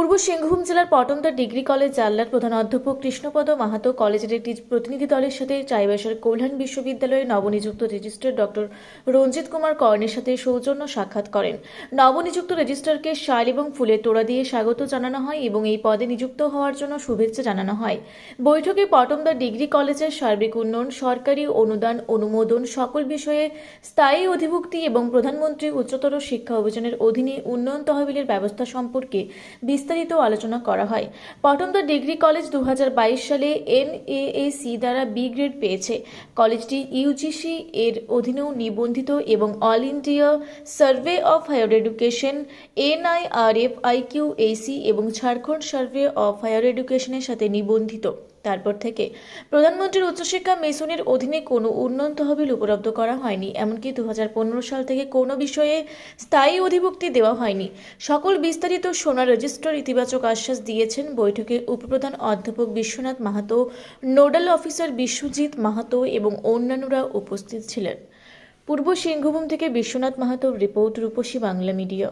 পূর্ব সিংভূম জেলার Patamda degree college জাল্লার প্রধান অধ্যাপক কৃষ্ণপদ মাহাতো কলেজের একটি প্রতিনিধি দলের সাথে চাইবাসার কল্যাণ বিশ্ববিদ্যালয়ের নবনিযুক্ত রেজিস্ট্রার ডক্টর রঞ্জিত কুমার কর্ণের সাথে সৌজন্য সাক্ষাৎ করেন। নবনিযুক্ত রেজিস্ট্রারকে শাল এবং ফুলের তোড়া দিয়ে স্বাগত জানানো হয় এবং এই পদে নিযুক্ত হওয়ার জন্য শুভেচ্ছা জানানো হয়। বৈঠকে পটমদা ডিগ্রি কলেজের সার্বিক উন্নয়ন, সরকারি অনুদান, অনুমোদন সকল বিষয়ে স্থায়ী অধিভুক্তি এবং প্রধানমন্ত্রী উচ্চতর শিক্ষা অভিযানের অধীনে উন্নয়ন তহবিলের ব্যবস্থা সম্পর্কে বিস্তারিত আলোচনা করা হয়। পটমদা ডিগ্রি কলেজ দু হাজার বাইশ সালে এনএএসি দ্বারা বি গ্রেড পেয়েছে। কলেজটি ইউজিসি এর অধীনেও নিবন্ধিত এবং All India survey of higher education NIRF IQ AC এবং ঝাড়খণ্ড সার্ভে অফ হায়ার এডুকেশনের সাথে নিবন্ধিত। তারপর থেকে। প্রধানমন্ত্রীর উচ্চশিক্ষা মিশনের অধীনে কোনো উন্নয়ন তহবিল উপলব্ধ করা হয়নি, এমনকি দু হাজার পনেরো সাল থেকে কোনো বিষয়ে স্থায়ী অধিভুক্তি দেওয়া হয়নি। সকল বিস্তারিত সোনা রেজিস্ট্রার ইতিবাচক আশ্বাস দিয়েছেন বৈঠকে উপপ্রধান অধ্যাপক বিশ্বনাথ মাহাতো, নোডাল অফিসার বিশ্বজিৎ মাহাতো এবং অন্যান্যরা উপস্থিত ছিলেন। পূর্ব সিংহভূম থেকে বিশ্বনাথ মাহাতোর রিপোর্ট রূপসী বাংলা মিডিয়া।